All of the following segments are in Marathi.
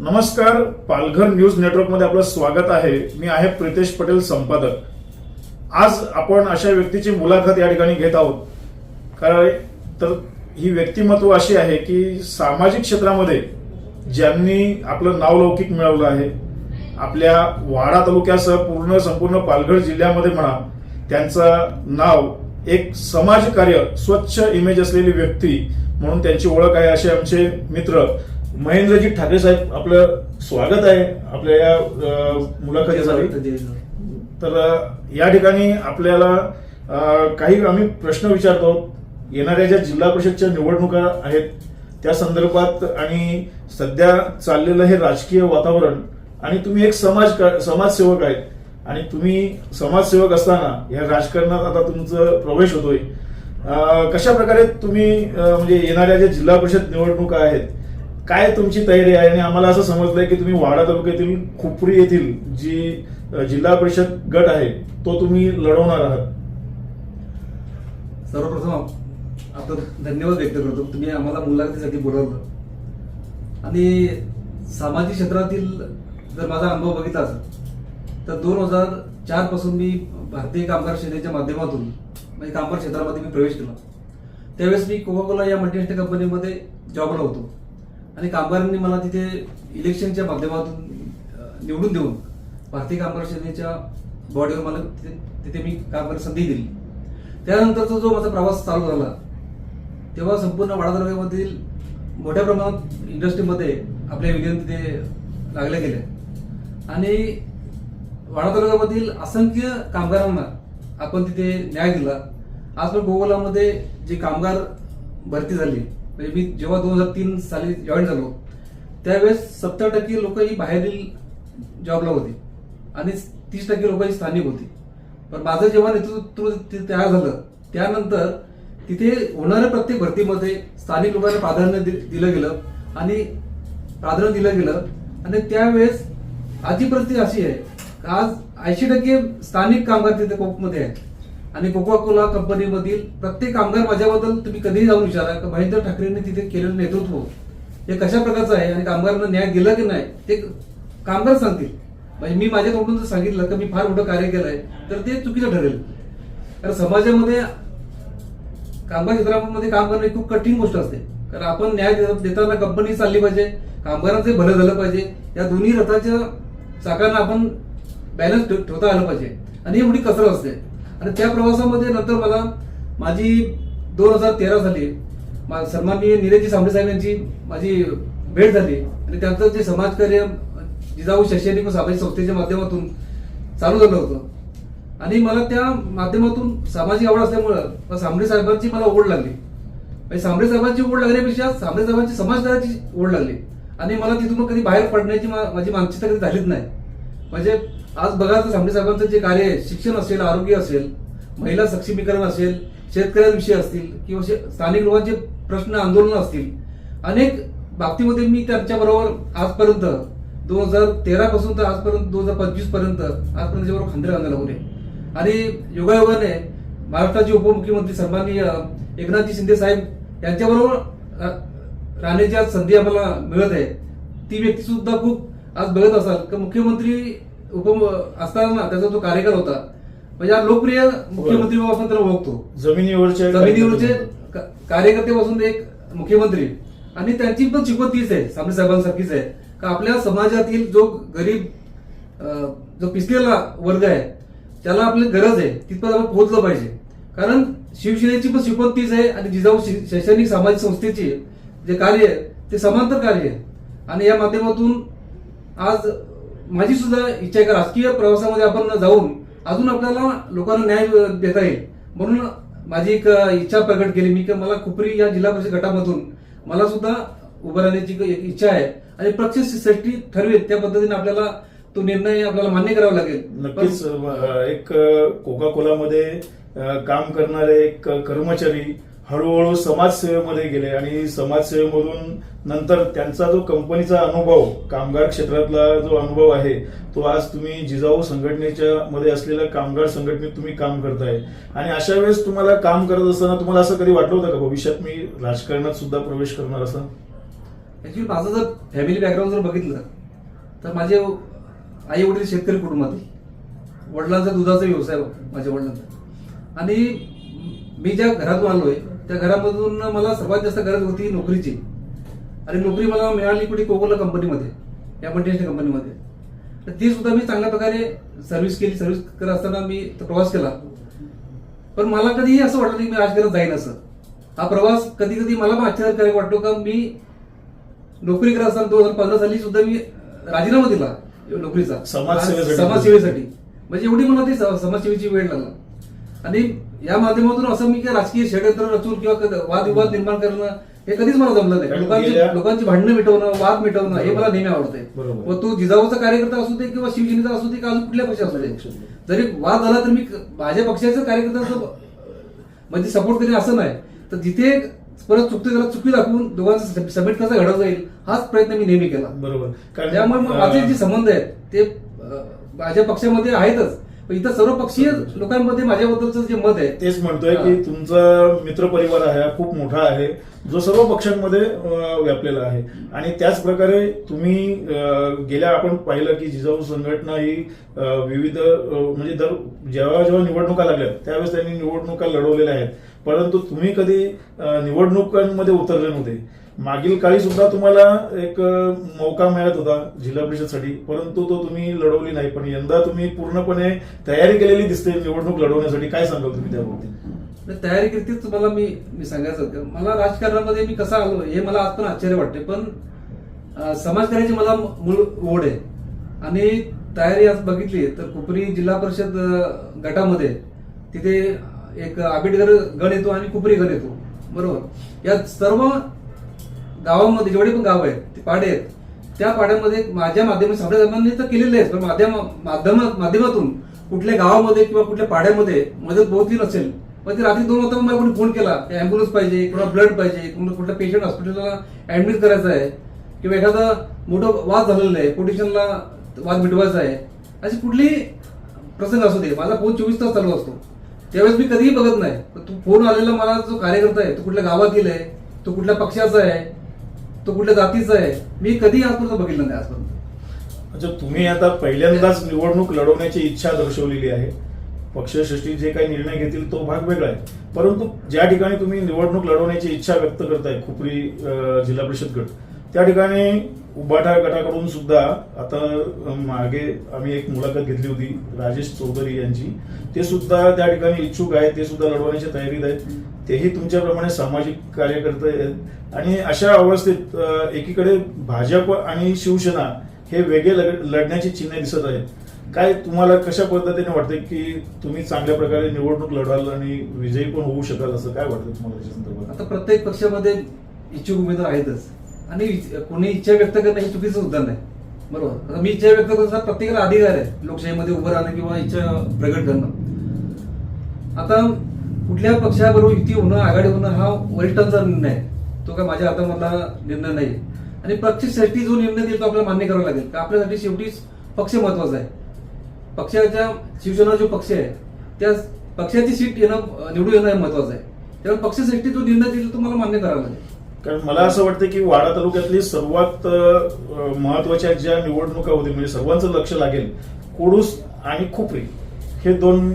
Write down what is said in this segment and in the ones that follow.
नमस्कार पालघर न्यूज नेटवर्कमध्ये आपलं स्वागत आहे. मी आहे प्रितेश पटेल संपादक. आज आपण अशा व्यक्तीची मुलाखत या ठिकाणी घेत आहोत. कारण तर ही व्यक्तिमत्व अशी आहे की सामाजिक क्षेत्रामध्ये ज्यांनी आपलं नावलौकिक मिळवलं आहे आपल्या वाडा तालुक्यासह पूर्ण संपूर्ण पालघर जिल्ह्यामध्ये म्हणा त्यांचं नाव एक समाजकार्य स्वच्छ इमेज असलेली व्यक्ती म्हणून त्यांची ओळख आहे असे आमचे मित्र महेंद्रजी ठाकरे साहेब आपलं स्वागत आहे आपल्या या मुलाखतीसाठी. तर या ठिकाणी आपल्याला काही आम्ही प्रश्न विचारतो. येणाऱ्या ज्या जिल्हा परिषदच्या निवडणुका आहेत त्या संदर्भात आणि सध्या चाललेलं हे राजकीय वातावरण आणि तुम्ही एक समाज समाजसेवक आहेत आणि तुम्ही समाजसेवक असताना या राजकारणात आता तुमचा प्रवेश होतोय. कशा प्रकारे तुम्ही म्हणजे येणाऱ्या ज्या जिल्हा परिषद निवडणुका आहेत काय तुमची तयारी आहे? आणि आम्हाला असं समजलंय की तुम्ही वाडा तालुक्यातील खुपरी येथील जी जिल्हा परिषद गट आहे तो तुम्ही लढवणार आहात. सर्वप्रथम आता धन्यवाद व्यक्त करतो. तुम्ही आम्हाला मुलाखतीसाठी बोलावलं. आणि सामाजिक क्षेत्रातील जर माझा अनुभव बघितला असेल तर दोन हजार चारपासून मी भारतीय कामगार सेनेच्या माध्यमातून म्हणजे कामगार क्षेत्रामध्ये मी प्रवेश केला. त्यावेळेस मी कोकाकोला या मल्टीनॅशनल कंपनीमध्ये जॉबला होतो. आणि कामगारांनी मला तिथे इलेक्शनच्या माध्यमातून निवडून देऊन भारतीय कामगार सेनेच्या बॉडीवर मला तिथे तिथे मी काम करण्याची संधी दिली. त्यानंतरचा जो माझा प्रवास चालू झाला तेव्हा संपूर्ण वाडा तालुक्यामधील मोठ्या प्रमाणात इंडस्ट्रीमध्ये आपल्या विलियन तिथे लागल्या गेल्या. आणि वाडा तालुक्यामधील असंख्य कामगारांना आपण तिथे न्याय दिला. आज पण गोगोलामध्ये जे कामगार भरती झाली म्हणजे मी जेव्हा दोन हजार तीन साली जॉईन झालो त्यावेळेस सत्तर टक्के लोक ही बाहेरील जॉबला होती. आणि तीस टक्के लोक ही स्थानिक होती. पण माझं जेव्हा नेतृत्व तयार झालं त्यानंतर तिथे होणाऱ्या प्रत्येक भरतीमध्ये स्थानिक लोकांना प्राधान्य दि- दिलं गेलं आणि प्राधान्य दिलं गेलं. आणि त्यावेळेस आजची परिस्थिती अशी आहे आज ऐंशी टक्के स्थानिक कामगार तिथे कोकमध्ये आहेत. आणि कोका कोला कंपनीमधील प्रत्येक कामगार माझ्याबद्दल तुम्ही कधीही जाऊन विचारा का महेंद्र ठाकरेंनी तिथे केलेलं नेतृत्व हे कशा प्रकारचं आहे आणि कामगारांना न्याय दिला की नाही ते कामगार सांगतील. म्हणजे मी माझ्या तोंडून जर सांगितलं की मी फार मोठं कार्य केलंय तर ते चुकीचं ठरेल. कारण समाजामध्ये कामगार क्षेत्रामध्ये काम करणं खूप कठीण गोष्ट असते. कारण आपण न्याय देताना कंपनी चालली पाहिजे कामगारांचे भलं झालं पाहिजे या दोन्ही रथाच्या चाकांना आपण बॅलन्स ठेवता आलं पाहिजे. आणि हे मोठी कसरत असते. आणि त्या प्रवासामध्ये नंतर मला माझी दोन हजार तेरा साली मा- सन्माननीय निलेजी सांबळे साहेब यांची माझी भेट झाली. आणि त्यांचं जे समाजकार्य जिजाऊ शैक्षणिक व सामाजिक संस्थेच्या माध्यमातून चालू झालं होतं. आणि मला त्या माध्यमातून सामाजिक आवड असल्यामुळं सांबळे साहेबांची मला ओढ लागली. म्हणजे सांबळे साहेबांची ओढ लागण्यापेक्षा सांबळे साहेबांची समाजकाराची ओढ लागली. आणि मला तिथून कधी बाहेर पडण्याची मा- माझी मानसिकता कधी झालीच नाही. म्हणजे आज बघा तर सामने साहेबांचं जे कार्य आहे शिक्षण असेल आरोग्य असेल महिला सक्षमीकरण असेल शेतकऱ्यांविषयी असतील किंवा स्थानिक लोकांचे प्रश्न आंदोलन असतील अनेक बाबतीमध्ये मी त्यांच्याबरोबर आजपर्यंत दोन हजार तेरा पासून तर आजपर्यंत दोन हजार पंचवीसपर्यंत आजपर्यंत बरोबर खंदे बांधायला होते आणि योगायोगाने महाराष्ट्राचे उपमुख्यमंत्री सन्माननीय एकनाथजी शिंदे साहेब यांच्याबरोबर रा- राहण्याची आज संधी आम्हाला मिळत आहे. ती व्यक्ती सुद्धा खूप आज बघत असाल की मुख्यमंत्री उप असताना त्याचा जो कार्यकाळ होता म्हणजे आज लोकप्रिय मुख्यमंत्री आपण त्याला ओळखतो जमिनीवरचे जमिनीवरचे का- कार्यकर्त्यापासून एक मुख्यमंत्री. आणि त्यांची पण शिकवण तीच आहे सामने साहेबांसारखीच आहे. का आपल्या समाजातील जो गरीब जो पिसलेला वर्ग आहे त्याला आपली गरज आहे तिथपर्यंत आपण पोहोचलं पाहिजे. कारण शिवसेनेची पण शिकवण तीच आहे आणि जिजाऊ शैक्षणिक सामाजिक संस्थेची जे कार्य आहे ते समांतर कार्य आहे. आणि या माध्यमातून आज माझी सुद्धा इच्छा आहे का राजकीय प्रवासामध्ये आपण जाऊन अजून आपल्याला लोकांना न्याय देता येईल. म्हणून माझी एक इच्छा प्रकट केली मी की मला खुपरी या जिल्हा परिषद गटामधून मला सुद्धा उभं राहण्याची एक इच्छा आहे. आणि पक्षसाठी ठरवेल त्या पद्धतीने आपल्याला तो निर्णय आपल्याला मान्य करावा लागेल. नक्कीच एक कोका कोलामध्ये काम करणारे एक कर्मचारी हळूहळू समाजसेवेमध्ये गेले आणि समाजसेवेमधून नंतर त्यांचा जो कंपनीचा अनुभव कामगार क्षेत्रातला जो अनुभव आहे तो आज तुम्ही जिजाऊ संघटनेच्या मध्ये असलेल्या कामगार संघटनेत तुम्ही काम करताय. आणि अशा वेळेस तुम्हाला काम करत असताना तुम्हाला असं कधी वाटलं होतं का? भविष्यात मी राजकारणात सुद्धा प्रवेश करणार असं? ऍक्च्युली माझं जर फॅमिली बॅकग्राऊंड जर बघितलं तर माझे आई वडील शेतकरी कुटुंबातील. वडिलांचा दुधाचा व्यवसाय होता माझ्या वडिलांचा. आणि मी ज्या घरातून आलोय त्या घरामधून मला सर्वात जास्त गरज होती नोकरीची. आणि नोकरी मला मिळाली कुठे? कोकोला कंपनीमध्ये या मल्टीनॅशनल कंपनीमध्ये. तर ती सुद्धा मी चांगल्या प्रकारे सर्व्हिस केली. सर्व्हिस करत असताना मी तो प्रवास केला. पण मला कधीही असं वाटलं नाही की मी राजकारणात जाईन असं. हा प्रवास कधी कधी मला पण आश्चर्यकारक वाटतो का मी नोकरी करत असताना दोन हजार पंधरा साली सुद्धा मी राजीनामा दिला नोकरीचा. समाजसेवेसाठी. समाजसेवेसाठी. म्हणजे एवढी मला ती समाजसेवेची वेळ लागला. आणि या माध्यमातून असं मी काय राजकीय षडयंत्र रचून किंवा वादविवाद निर्माण करणं हे कधीच मला जमलं नाही. लोकांची लोकांची भांडणं मिटवणं वाद मिटवणं हे मला नेहमी आवडतंय. व तो जिजाऊचा कार्यकर्ता असू दे किंवा शिवसेनेचा असू दे किंवा अजून कुठल्या पक्ष असू दे. जरी वाद झाला तर मी माझ्या पक्षाचं कार्यकर्त्याचं म्हणजे सपोर्ट करेन असं नाही. तर जिथे परत चुकते त्याला चुकी दाखवून दोघांचं सबमिट कसा घडवता येईल हाच प्रयत्न मी नेहमी केला. बरोबर. त्यामुळे माझे जे संबंध आहेत ते माझ्या पक्षामध्ये आहेतच. पण इतर सर्व पक्षीय लोकांमध्ये माझ्याबद्दलचं जे मत आहे तेच म्हणतोय की. तुमचा मित्र परिवार आहे हा खूप मोठा आहे जो सर्व पक्षांमध्ये व्यापलेला आहे. आणि त्याच प्रकारे तुम्ही गेल्या आपण पाहिलं की जिजाऊ संघटना ही विविध म्हणजे दर जेव्हा जेव्हा निवडणुका लागल्या त्यावेळेस त्यांनी निवडणुका लढवलेल्या आहेत. परंतु तुम्ही कधी निवडणुकांमध्ये उतरले नव्हते. मागील काळी सुद्धा तुम्हाला एक मौका मिळत होता जिल्हा परिषदसाठी. परंतु तो तुम्ही लढवली नाही. पण यंदा तुम्ही पूर्णपणे तयारी केलेली दिसते निवडणूक लढवण्यासाठी. काय सांगाल तुम्ही त्याबाबतीत? तर तयारी करतेच तुम्हाला मी मी सांगायचं होतं. मला राजकारणामध्ये मी कसा आलो हे मला आज पण आश्चर्य वाटते. पण समाजकार्याची मला मूळ ओढ आहे. आणि तयारी आज बघितली तर कुपरी जिल्हा परिषद गटामध्ये तिथे एक आंबेडकर गण येतो आणि कुपरी गण येतो. बरोबर? या सर्व गावामध्ये जेवढे पण गाव आहेत ते पाडे आहेत. त्या पाड्यामध्ये माझ्या माध्यमात साबळे साहेबांनी तर केलेले आहेत पण माध्यम माध्यम माध्यमातून कुठल्या गावामध्ये किंवा कुठल्या पाड्यामध्ये मदत पोहोचली नसेल मग ते रात्री दोन वाजता मला कोणी फोन केला की अँब्युलन्स पाहिजे किंवा ब्लड पाहिजे किंवा कुठला पेशंट हॉस्पिटलला ऍडमिट करायचं आहे किंवा एखादा मोठं वाद झालेला आहे कोटेशनला वाद मिटवायचा आहे अशी कुठलेही प्रसंग असू दे. माझा फोन चोवीस तास चालू असतो. त्यावेळेस मी कधीही बघत नाही. पण तो फोन आलेला मला जो कार्यकर्ता आहे तो कुठल्या गावातील आहे तो कुठल्या पक्षाचा आहे तो कुठल्या जातीचा आहे? मी कधी आजपर्यंत बघितलं नाही आजपर्यंत. अच्छा तुम्ही आता पहिल्यांदाच निवडणूक लढवण्याची इच्छा दर्शवलेली आहे. पक्षश्रेष्ठी जे काही निर्णय घेतील तो भाग वेगळा आहे. परंतु ज्या ठिकाणी तुम्ही निवडणूक लढवण्याची इच्छा व्यक्त करताय खुपरी जिल्हा परिषद गट त्या ठिकाणी उबाठा गटाकडून सुद्धा आता मागे आम्ही एक मुलाखत घेतली होती राजेश चौधरी यांची. ते सुद्धा त्या ठिकाणी इच्छुक आहेत ते सुद्धा लढवण्याच्या तयारीत आहेत. तेही तुमच्याप्रमाणे सामाजिक कार्यकर्ते आहेत. आणि अशा अवस्थेत एकीकडे भाजप आणि शिवसेना हे वेगळे लढ- लढण्याची चिन्हे दिसत आहेत. काय तुम्हाला कशा पद्धतीने वाटते की तुम्ही चांगल्या प्रकारे निवडणूक लढाल आणि विजयी पण होऊ शकाल असं काय वाटतं तुम्हाला त्याच्या संदर्भात? आता प्रत्येक पक्षामध्ये इच्छुक उमेदवार आहेतच. आणि कोणी इच्छा व्यक्त करणं हे चुकीचं सुद्धा नाही बरोबर? आता मी इच्छा व्यक्त करतो प्रत्येकाला अधिकार आहे. लोकशाहीमध्ये उभं राहणं किंवा इच्छा प्रगट करणं. आता कुठल्या पक्षाबरोबर युती होणं आघाडी होणं हा वरिष्ठांचा निर्णय आहे. तो काय माझ्या हातामधला निर्णय नाही. आणि पक्षासाठी जो निर्णय देईल तो आपल्याला मान्य करावा लागेल. का आपल्यासाठी शेवटी पक्ष महत्त्वाचा आहे? पक्षाच्या शिवसेना जो पक्ष आहे त्या पक्षाची सीट येणं निवडून येणं हे महत्वाचं आहे. त्यामुळे पक्षासाठी जो निर्णय देईल तो मला मान्य करावा लागेल. कारण मला असं वाटतं की वाडा तालुक्यातली सर्वात महत्त्वाच्या ज्या निवडणुका होती म्हणजे सर्वांचं लक्ष लागेल कोडूस आणि खुपरी हे दोन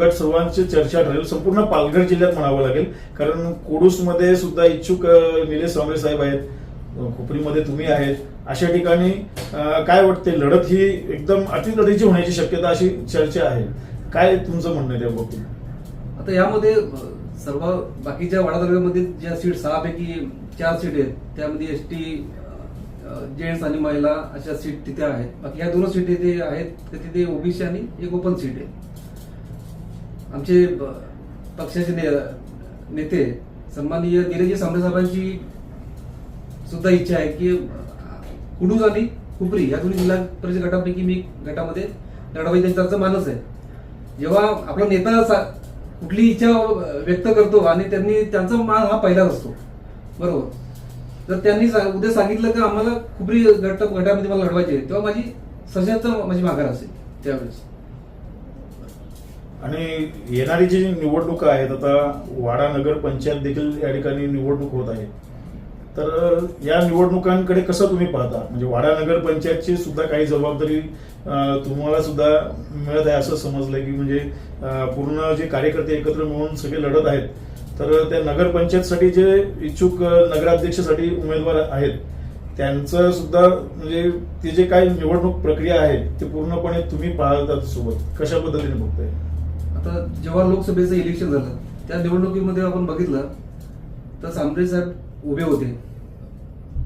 गट सर्वांची चर्चा ठरेल. संपूर्ण पालघर जिल्ह्यात म्हणावं लागेल. कारण कोडूसमध्ये सुद्धा इच्छुक निलेश स्वामी साहेब आहेत. खोपरीमध्ये खुपरीमध्ये तुम्ही आहेत. अशा ठिकाणी काय वाटते? लढत ही एकदम अतिलढीची होण्याची शक्यता अशी चर्चा आहे. काय तुमचं म्हणणं आहे त्या बाबतीत आता यामध्ये सर्व बाकीच्या वाडा तालुक्यामध्ये ज्या सीट सहापैकी चार सीट आहेत त्यामध्ये एस टी जेंट्स आणि महिला अशा सीट तिथे आहेत. बाकी ह्या दोन सीट तिथे आहेत तर तिथे ओबीसी आणि एक ओपन सीट आहे. आमचे पक्षाचे ने- नेते सन्माननीय दिलेजी सांबरे साहेबांची सुद्धा इच्छा आहे की कुडूज आणि कुपरी या दोन्ही जिल्हा परिषद गटापैकी मी गटामध्ये लढावायची त्यांचा मानस आहे. जेव्हा आपला नेता सा- कुठली इच्छा व्यक्त करतो आणि त्यांनी त्यांचा मान हा पहिलाच असतो. बरोबर? जर त्यांनी उद्या सांगितलं की आम्हाला खुबरी गट गटामध्ये मला लढवायचे तेव्हा माझी सशक्त माझी माघार असेल त्यावेळेस. आणि येणारी जी निवडणुका आहेत आता वाडा नगर पंचायत देखील या ठिकाणी निवडणूक होत आहे. तर या निवडणुकांकडे कसं तुम्ही पाहता? म्हणजे वाडा नगर पंचायतची सुद्धा काही जबाबदारी तुम्हाला सुद्धा मिळत आहे असं समजलंय की म्हणजे पूर्ण जे कार्यकर्ते एकत्र मिळून सगळे लढत आहेत. तर त्या नगरपंचायतसाठी जे इच्छुक नगराध्यक्षसाठी उमेदवार आहेत त्यांचं सुद्धा म्हणजे ती जे काही निवडणूक प्रक्रिया आहे ते पूर्णपणे तुम्ही पाहतात सोबत. कशा पद्धतीने बघताय? आता जेव्हा लोकसभेचं इलेक्शन झालं त्या निवडणुकीमध्ये आपण बघितलं तर सांबरे साहेब उभे होते.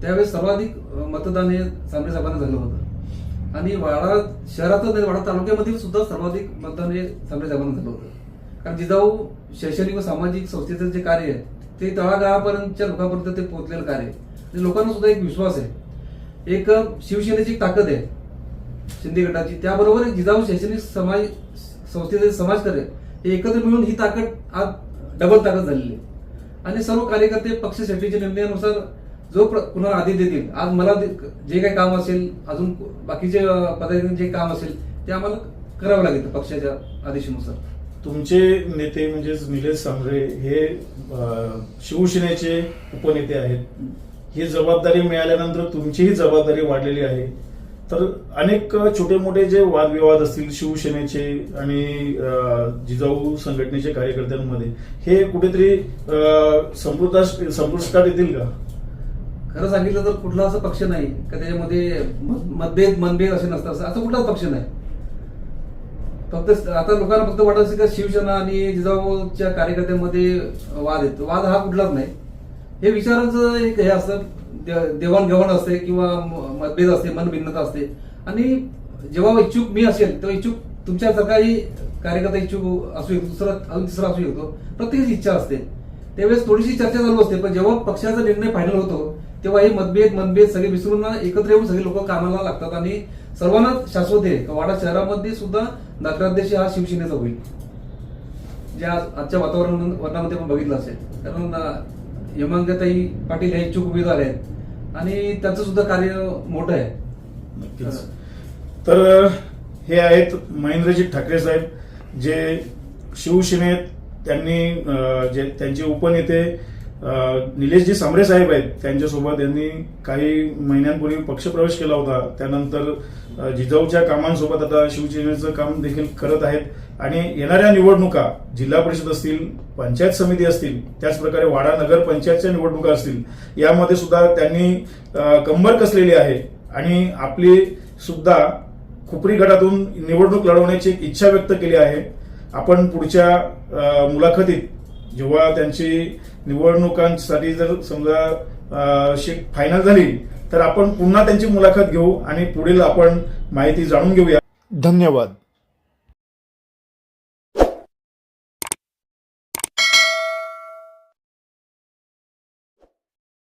त्यावेळेस सर्वाधिक मतदान हे सांबरे साहेबांना झालं होतं. आणि वाडा शहरातच नाही वाडा तालुक्यामधील सुद्धा सर्वाधिक मतदान हे सांबरे साहेबांना झालं होतं. कारण जिजाऊ शैक्षणिक व सामाजिक संस्थेचं जे कार्य आहे ते तळागाळापर्यंतच्या लोकांपर्यंत ते पोहोचलेलं कार्य आहे. लोकांना सुद्धा एक विश्वास आहे. एक शिवसेनेची ताकद आहे. शिंदे गटाची. त्याबरोबर एक जिजाऊ शैक्षणिक समाज संस्थेचे समाजकार्य हे एकत्र मिळून ही ताकद आज डबल ताकद झालेली आहे. आणि सर्व कार्यकर्ते पक्ष सेफ्टीच्या निर्णयानुसार जो कुणाला आदेश देतील. आज मला जे काही काम असेल अजून बाकीचे पदाधिकारी जे काम असेल ते आम्हाला करावं लागेल पक्षाच्या आदेशानुसार. तुमचे नेते म्हणजेच निलेश सांबरे हे शिवसेनेचे उपनेते आहेत. ही जबाबदारी मिळाल्यानंतर तुमचीही जबाबदारी वाढलेली आहे. तर अनेक छोटे मोठे जे वादविवाद असतील शिवसेनेचे आणि जिजाऊ संघटनेचे कार्यकर्त्यांमध्ये हे कुठेतरी संपुष्टात संपुष्टात येतील का? खरं सांगितलं तर कुठला असा पक्ष नाही का त्याच्यामध्ये मतभेद मनभेद असे नसतात. असं असं कुठलाच पक्ष नाही. फक्त आता लोकांना फक्त वाटत असेल का शिवसेना आणि जिजाऊच्या कार्यकर्त्यांमध्ये वाद येतो वाद हा कुठलाच नाही. हे विचारांचं एक हे असतं. देवाणघेवाण असते किंवा मतभेद असते मनभिन्नता असते. आणि जेव्हा इच्छुक मी असेल तेव्हा इच्छुक तुमच्यासारखाही कार्यकर्ता इच्छुक असू शकतो दुसरा अजून तिसरा असू शकतो प्रत्येकाची इच्छा असते. त्यावेळेस थोडीशी चर्चा चालू असते पण जेव्हा पक्षाचा निर्णय फायनल होतो तेव्हा हे मतभेद मनभेद सगळे विसरून एकत्र येऊन सगळे लोक कामाला लागतात आणि सर्वांना शाश्वत आहे वाडा शहरामध्ये सुद्धा नगराध्यक्ष हा शिवसेनेचा होईल. जे आज आजच्या वातावरण वर्णामध्ये आपण बघितलं असेल. कारण यमांगताई पाटील हे इच्छुक उमेदवार आहेत. आणि त्यांचं सुद्धा कार्य मोठं आहे. नक्कीच. तर हे आहेत महेंद्रजी ठाकरे साहेब जे शिवसेनेत त्यांनी जे त्यांचे उपनेते निलेशजी सांबरे साहेब आहेत त्यांच्यासोबत यांनी काही महिन्यांपूर्वी पक्षप्रवेश केला होता. त्यानंतर जिजाऊच्या कामांसोबत आता शिवसेनेचं काम देखील करत आहेत. आणि येणाऱ्या निवडणुका जिल्हा परिषद असतील पंचायत समिती असतील त्याचप्रकारे वाडा नगर पंचायतच्या निवडणुका असतील यामध्ये सुद्धा त्यांनी कंबर कसलेली आहे आणि आपली सुद्धा खुपरी गटातून निवडणूक लढवण्याची एक इच्छा व्यक्त केली आहे. आपण पुढच्या मुलाखतीत जेव्हा त्यांची निवडणुकांसाठी जर समजा फायनल झाली तर आपण पुन्हा त्यांची मुलाखत घेऊ आणि पुढील आपण माहिती जाणून घेऊया. धन्यवाद.